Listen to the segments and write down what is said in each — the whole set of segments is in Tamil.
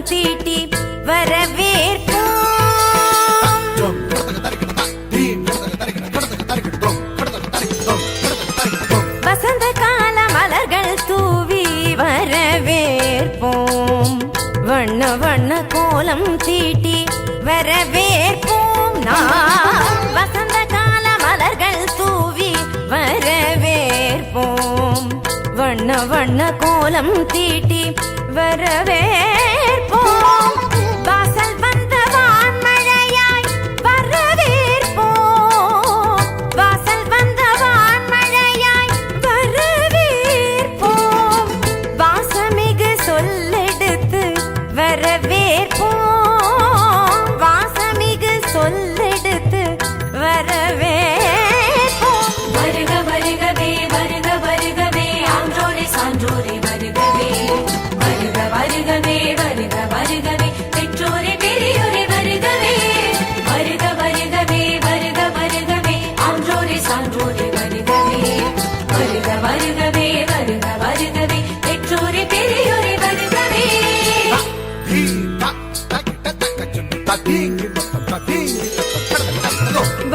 கோலம் தீட்டி வரவேற்போம் வசந்த கால மலர்கள் தூவி வரவேற்போம். வண்ண வண்ண கோலம் தீட்டி வரவேற்போம். நான் வசந்த கால மலர்கள் தூவி வரவேற்போம். வண்ண வண்ண கோலம் தீட்டி வரவே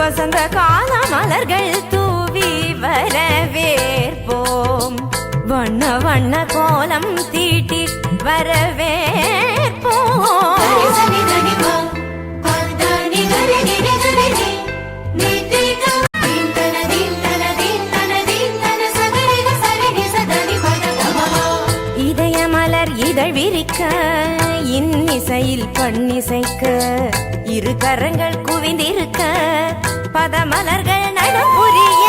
வசந்த கால மலர்கள் தூவி வரவேற்போம். வண்ண வண்ண கோலம் தீட்டி வரவேற்போம். இதய மலர் இதழ் விரிக்க இன்னிசையில் பண்ணிசைக்க இரு கரங்கள் குவிந்திருக்க பதமலர்கள் நடம் புரிய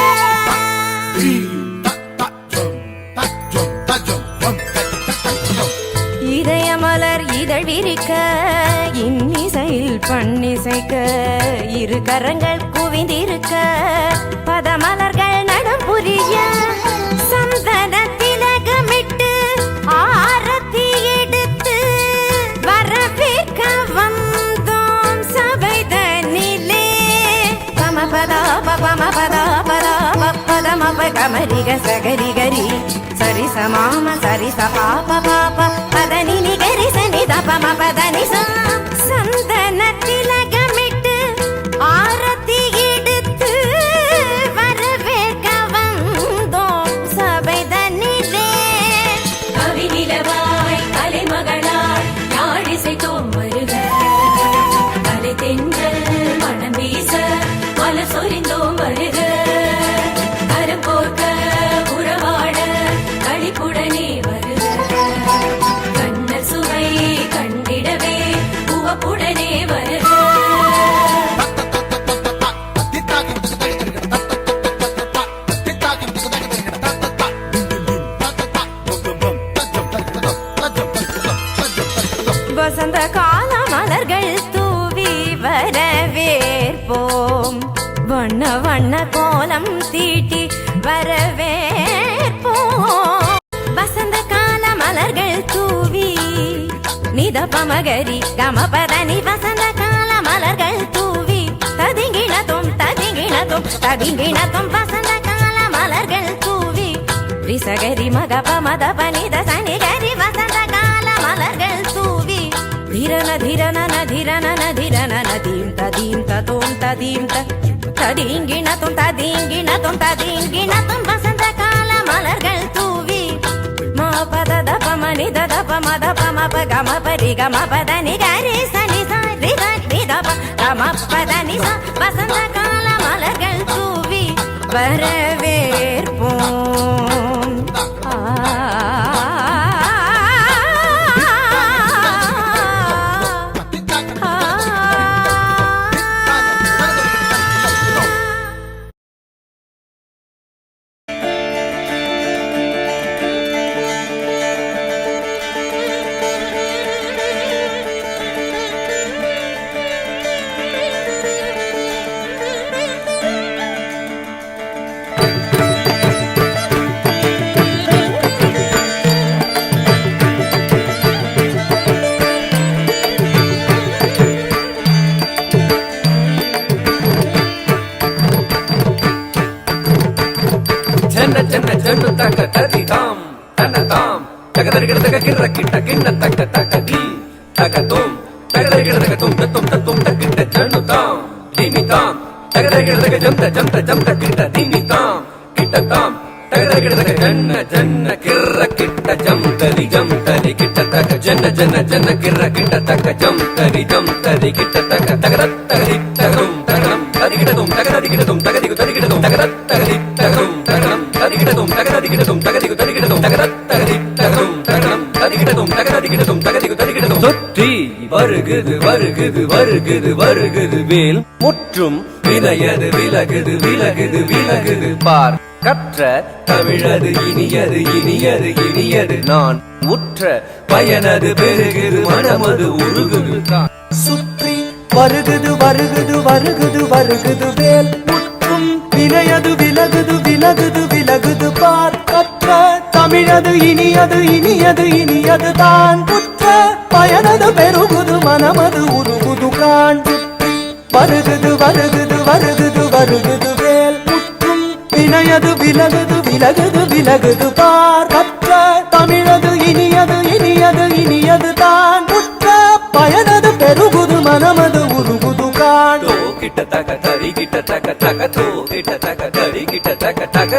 இதய இதழ் விரிக்க இன்னிசையில் பண்ணிசைக்க இரு கரங்கள் குவிந்திருக்க பதமலர்கள் பதம கமரிக சகரி கரி சரி சமாம சரி சபாப பாப பதனி நிகரி சனி தபம பதனி சா வரவேற்போம் வசந்த கால மலர்கள் தூவி நித பமகரி கமபதனி வசந்த கால மலர்கள் தூவி ததிங்கிணத்தும் ததிங்கிணத்தும் ததிங்கிணத்தும் வசந்த கால மலர்கள் தூவி ரிசகரி மகப மதப நித சனிகரி வசந்த கால மலர்கள் தூவி ಧಿರನ ಧಿರನ ನ ಧಿರನ ನ ಧಿರನ ನ ದೀಂ ತದೀಂ ತೋಂ ತದೀಂ தடிங்கின தும் ததீங்கிண தும் ததீங்கிண தும் வசந்த கால மலர்கள் தூவி. மா பத தப மணி தப மத பம ப கம பரி கம பத நி கரி சனி சரி ரி தப கம பதனி ச வசந்த கால மலர்கள் தூவி. வரவேற்போம். நிமித்தாம். தகதகிடதக ஜந்த ஜந்த ஜந்த கிட்ட நிமித்தாம். கிட்டத்தாம். தகதகிடதக ஜன்ன ஜன்ன கிர்ர கிட்ட ஜம்தரி ஜம்தரி கிட்டத்தக ஜன்ன ஜன்ன ஜன்ன கிர்ர கிட்டத்தக ஜம்தரி ஜம்தரி கிட்டத்தக தகரத் தகதி தகரும் தகரம் ததிகிடதும் தகததிகிடதும் தகதிகு ததிகிடதும் தகரத் தகதி தகரும் தகரம் ததிகிடதும் தகததிகிடதும் தகதிகு தகிடதும் தகதடிகிடதும் தகதிகு தடிகிடதும் தொற்றி வருகுது வருகுது வருகுது வருகுது வேல். முற்றும் விலையது விலகுது விலகுது விலகுது. பார் கற்ற தமிழது இனியது இனியது இனியது. நான் உற்ற பயனது பெருகுது மனமது உருகுது. சுற்றி வருகுது வருகுது வருகுது வருகுது வேல். முற்றும் விலையது விலகுது விலகுது விலகுது பார். தமிழது இனியது இனியது இனியது தான் புற்ற பயனது பெருகுது மனமது உருகுது காண். சுற்றி வருகுது வருகுது வருகுது வருகுது வேல். முற்றும் வினையது விலகுது விலகுது விலகுது பார். கற்ற தமிழது இனியது இனியது இனியது தான் புற்ற பயனது பெருகுது மனமது உருகுது காண். கிட்ட தக தரி கிட்ட தக தக தோ கிட்ட தக தரி கிட்ட தக தக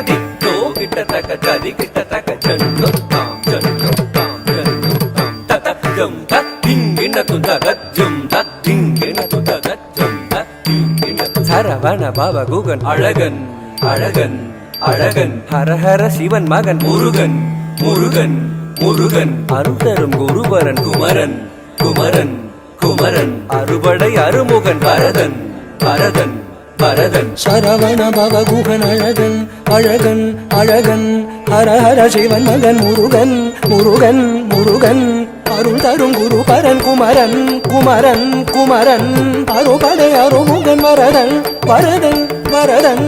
தி தோ கிட்ட தக தரி கிட்ட தக ஜன்னு தாம். ஜன்னு தாம் ஜன்னு தாம் தத ஜம் தத்திங்கின துதக ஜம் தத்திங்கின துதக ஜம் தத்திங்கின சரவண பவ குகன் அழகன் அழகன். அழகன் ஹரஹர சிவன் மகன் முருகன் முருகன் முருகன். அருள்தரும் குருபரன் குமரன் குமரன் குமரன். அறுபடை அருமுகன் பரதன் பரதன். பரதன். சரவண பவகுகன் அழகன் அழகன் அழகன் ஹர ஹர சிவன் மகன் முருகன் முருகன் முருகன். அருள் தரும் குரு பரன் குமரன் குமரன் குமரன். அருபடை அருமுகன் வரதன் வரதன் வரதன்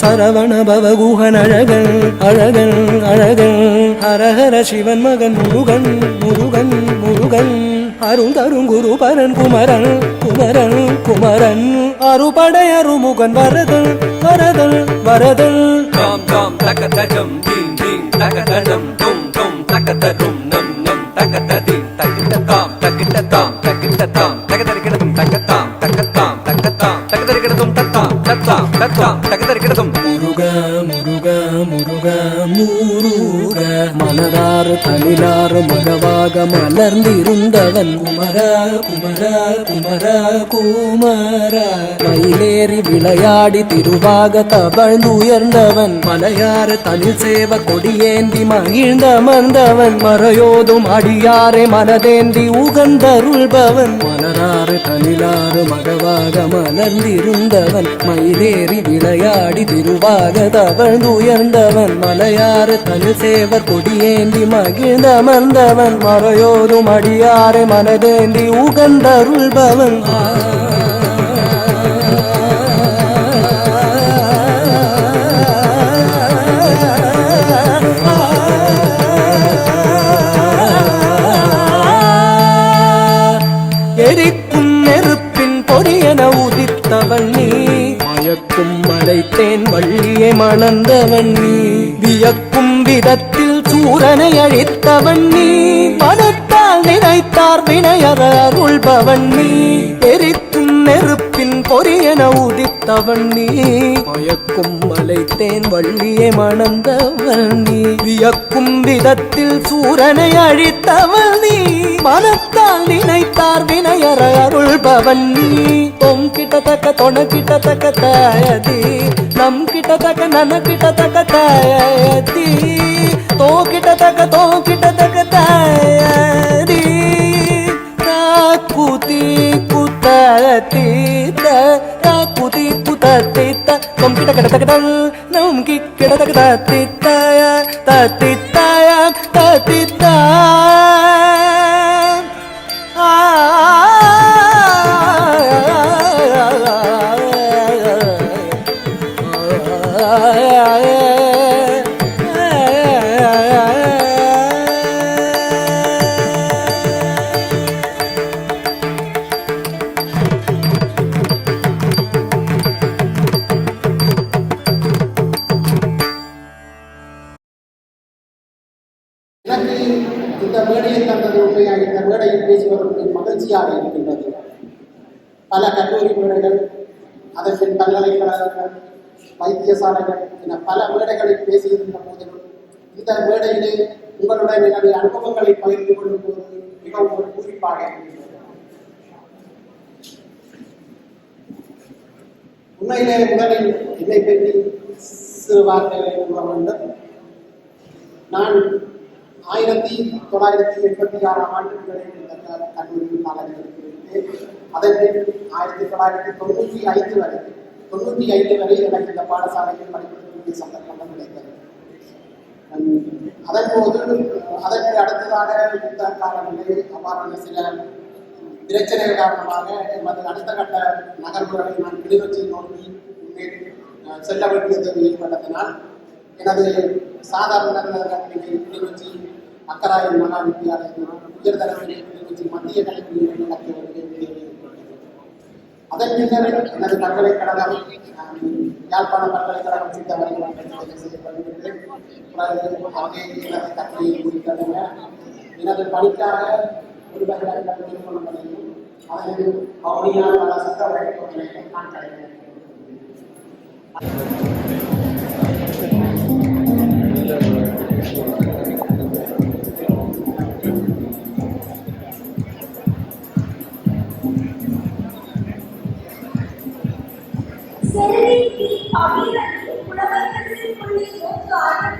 சரவண பவகுகன் அழகன் அழகன் அழகன். ஹரஹர சிவன் மகன் முருகன் முருகன் முருகன். அருந்தருங்குரு பரன் குமரன் குமரன் குமரன். அருபடை அருமுகன் வரதன் வரதன் வரதன். தாம் தாம் தக தஜம் தீம் தீம் தக தஜம் தும் தும் தக தரும் நம் நம் தக ததி தகிட்ட தாம் தனிலார் மகவாக மலர்ந்திருந்தவன். குமரா குமரா குமரா குமரா. மயிலேறி விளையாடி திருவாக தவழ்ந்துயர்ந்தவன். மலையார தமிழ் சேவ கொடியேந்தி மகிழ்ந்தமர்ந்தவன். மறையோதும் அடியாரை மனதேந்தி உகந்தருள்பவன். மலராறு தனிலாறு மகவாக மலர்ந்திருந்தவன். மயிலேறி விளையாடி திருவாக தவழ்ந்துயர்ந்தவன். மலையாறு தமிழ் சேவர் கொடியேந்தி மகிழ்ந்தமர்ந்தவன் மறையோதும் அடியாரை மனதேந்தி உகந்தருள்பவன். எரிக்கும் நெருப்பின் பொறியன உதித்தவன் நீ. மயக்கும் மலைத்தேன் வள்ளியை மணந்தவன் நீ. வியக்கும் விதத்தில் சூரனை அழித்தவன் நீ. மனத்தால் நினைத்தார் வினையற அருள்பவன் நீ. எரித்து நெருப்பின் பொரியன உதித்தவன் நீ. மயக்கும் மலைத்தேன் வள்ளியை மணந்தவள் நீ. வியக்கும் விதத்தில் சூரனை அழித்தவள் நீ. மனத்தால் நினைத்தார் வினையற அருள்பவன் நீ. தொம் கிட்டத்தக்க தொண கிட்டத்தக்க தாயதி. நம் கிட்டத்தக்க நன கிட்டத்தக்க தாயதி. தோ கிட்டத்தக்க தோ கிட்டத்தக்க தாயதி காக்குதி குத்தீத்த காக்குதி குத்தீத்த தொம் கிட்ட கிடத்தக்கடல் நம் கிடத்தக்க தத்தித்தாய தத்தித்தாய தத்தித்தாய பல கல்லூரி அதற்கின் பல்கலைக்கழகங்கள் வைத்தியசாலைகள் என பல மேடைகளில் பேசியிருந்த போதிலும் இந்த மேடையிலே உங்களுடன் எனது அனுபவங்களை பகிர்ந்து கொள்ளும் போது மிகவும் ஒரு குறிப்பாக உண்மையிலே முதலில் என்னை பற்றி சிறு வார்த்தைகளை கூற வேண்டும். நான் ஆயிரத்தி தொள்ளாயிரத்தி எண்பத்தி ஆறாம் ஆண்டு கல்லூரியில் காலத்தில் இருந்தேன் அதன் ஆயிரத்தி தொள்ளாயிரத்தி தொண்ணூற்றி ஐந்து வரை தொண்ணூற்றி ஐந்து வரை எனக்கு இந்த பாடசாலையில் படிப்பதற்குரிய சந்தர்ப்பம் கிடைத்தது அதன் போது அதற்கு அடுத்ததாக யுத்த காலநிலை அவ்வாறான சில பிரச்சனைகள் காரணமாக எமது அடுத்த கட்ட நகர்வுகளை நான் கிளிநொச்சி நோக்கி அஹ், செல்ல வேண்டியது ஏற்பட்டதனால் எனது சாதாரண கல்வியை கிளிநொச்சி அக்கராயன் மகா வித்தியாலயம் உயர்தர கிளிநொச்சி மத்திய கல்வி நிலையத்தில் நடத்த வேண்டிய அதன் பின்னர் எனது பல்கலைக்கழகம் யாழ்ப்பாண பல்கலைக்கழகம் சித்த வரைக்கும் செய்யப்படுகிறது அங்கே எனது கல்வியை எனது பணிக்காக ஒரு பல்கலைக்கழகம் அதில் வவுனியா பல சித்த வரைக்கும் நான் கிடைக்கிறேன் பகீரதி புலவர்களின் புள்ளி மூன்று ஆட்டம்